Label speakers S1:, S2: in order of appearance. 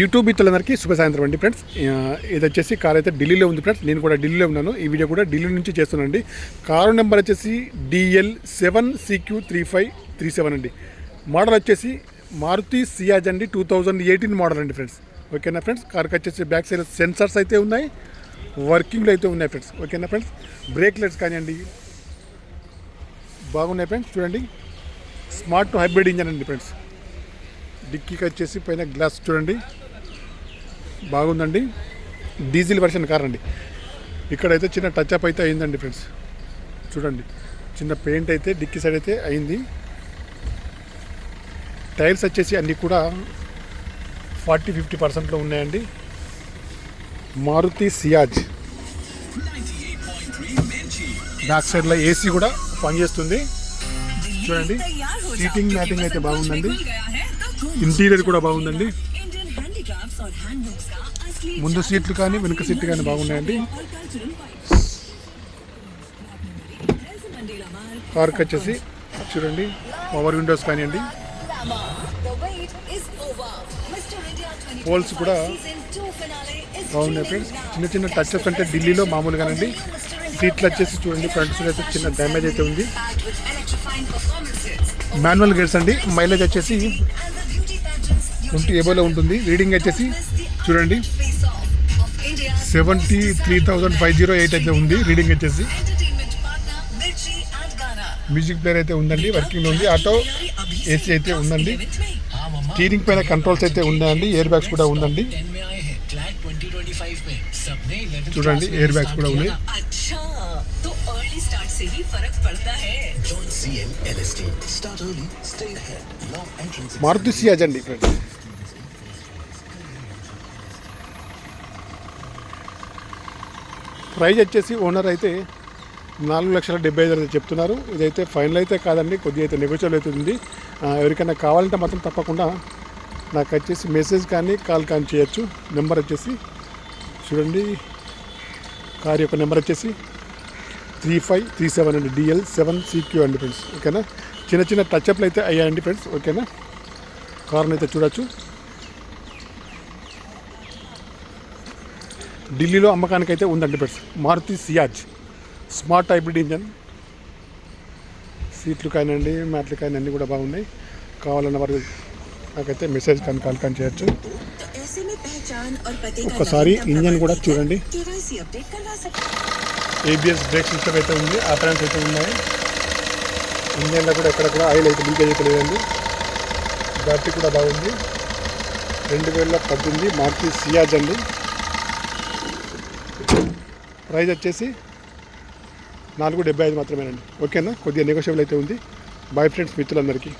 S1: YouTube మిత్రులందరికీ శుభ సాయంత్రం అండి ఫ్రెండ్స్. ఇది వచ్చేసి కార్ అయితే ఢిల్లీలో ఉంది ఫ్రెండ్స్. నేను కూడా ఢిల్లీలో ఉన్నాను. ఈ వీడియో కూడా ఢిల్లీ నుంచి చేస్తున్నానండి. కారు నెంబర్ వచ్చేసి DL seven C Q three five three seven అండి. మోడల్ వచ్చేసి మారుతి సియాజ్ అండి టూ థౌజండ్ ఎయిటీన్ మోడల్ అండి ఫ్రెండ్స్. ఓకేనా ఫ్రెండ్స్? కార్కి వచ్చేసి బ్యాక్ సైడ్ సెన్సర్స్ అయితే ఉన్నాయి. వర్కింగ్లో అయితే ఉన్నాయి ఫ్రెండ్స్. ఓకేనా ఫ్రెండ్స్? బ్రేక్ లైట్స్ కానివ్వండి బాగున్నాయి ఫ్రెండ్స్. చూడండి. స్మార్ట్ హైబ్రిడ్ ఇంజన్ అండి ఫ్రెండ్స్. డిక్కీకి వచ్చేసి పైన గ్లాస్ చూడండి. బాగుందండి. డీజిల్ వెర్షన్ కార్ అండి ఇక్కడైతే చిన్న టచ్ అప్ అయితే అయిందండి ఫ్రెండ్స్. చూడండి. చిన్న పెయింట్ అయితే డిక్కీ సైడ్ అయితే అయింది. టైర్స్ వచ్చేసి అన్నీ కూడా ఫార్టీ ఫిఫ్టీ పర్సెంట్లో ఉన్నాయండి. మారుతి సియాజ్. బ్యాక్ సైడ్లో ఏసీ కూడా పనిచేస్తుంది. చూడండి. సీటింగ్ మ్యాటింగ్ అయితే బాగుందండి. ఇంటీరియర్ కూడా బాగుందండి. ముందు సీట్లు కానీ వెనుక సీట్లు కానీ బాగున్నాయండి. కార్కి వచ్చేసి చూడండి పవర్ విండోస్ కానివ్వండి.
S2: పోల్స్ కూడా
S1: బాగున్నాయి ఫ్రెండ్స్ చిన్న చిన్న టచ్అప్స్ అంటే ఢిల్లీలో మామూలుగానండి. సీట్లు వచ్చేసి చూడండి ఫ్రంట్ అయితే చిన్న డ్యామేజ్ అయితే ఉంది. మాన్యువల్ గేర్స్ అండి. మైలేజ్ వచ్చేసి ట్వంటీ ఏబోలో ఉంటుంది. రీడింగ్ వచ్చేసి చూడండి. Seventy three thousand five zero eight అయితే ఉంది. రీడింగ్ వచ్చేసి. మ్యూజిక్ ప్లేయర్ అయితే ఉందండి. వర్కింగ్ ఉంది. ఆటో ఏసీ అయితే ఉందండి. స్టీరింగ్ పైన కంట్రోల్స్ అయితే ఉన్నాయండి. ఎయిర్ బ్యాగ్స్ కూడా ఉందండి. చూడండి. ఎయిర్ బ్యాగ్స్ కూడా ఉన్నాయి.
S2: अच्छा तो अर्ली स्टार्ट से ही फर्क पड़ता है
S3: Join CN LST. Start early, stay ahead. Long entrance.
S1: Maruti Ciaz అండి ఫ్రెండ్స్ ప్రైజ్ వచ్చేసి ఓనర్ అయితే నాలుగు లక్షల డెబ్బై ఐదు అయితే చెప్తున్నారు ఇదైతే ఫైనల్ అయితే కాదండి కొద్దిగా అయితే నెగోషియబుల్ అవుతుంది ఆ, ఎవరికైనా కావాలంటే మాత్రం తప్పకుండా నాకు వచ్చేసి మెసేజ్ కానీ కాల్ కానీ చేయొచ్చు నెంబర్ వచ్చేసి చూడండి కార్ యొక్క నెంబర్ వచ్చేసి త్రీ ఫైవ్ త్రీ సెవెన్ అండి డిఎల్ సెవెన్ సిక్యూ అండి ఫ్రెండ్స్. ఓకేనా? చిన్న చిన్న టచ్అప్లు అయితే అయ్యాయండి ఫ్రెండ్స్. ఓకేనా? కార్ని అయితే చూడొచ్చు. ఢిల్లీలో అమ్మకానికి అయితే ఉందండి friends. Maruti Ciaz. Smart hybrid engine. సీట్లు కానివ్వండి మ్యాట్లు కానీ అన్నీ కూడా బాగున్నాయి. కావాలన్న వారు నాకైతే మెసేజ్ కానీ కాల్ కానీ చేయొచ్చు.
S2: ऐसे में पहचान और पते का
S1: ఒక్కసారి ఇంజన్ కూడా చూడండి
S2: केवाईसी अपडेट करवा सकते
S1: ఏబిఎస్ బ్రేక్ సిస్టమ్ అయితే ఉంది ఆపరెన్స్ అయితే ఉన్నాయి ఇంజన్లో కూడా ఎక్కడ కూడా ఆయిల్ అయితే లీకేజ్ అయితే లేదండి బ్యాటరీ కూడా బాగుంది రెండు వేల పద్దెనిమిది మారుతి సియాజ్ అండి ప్రైస్ వచ్చేసి నాలుగు డెబ్బై ఐదు మాత్రమేనండి ఓకేనా కొద్దిగా నెగోషియబుల్ అయితే ఉంది బాయ్ ఫ్రెండ్స్ మిత్రులందరికీ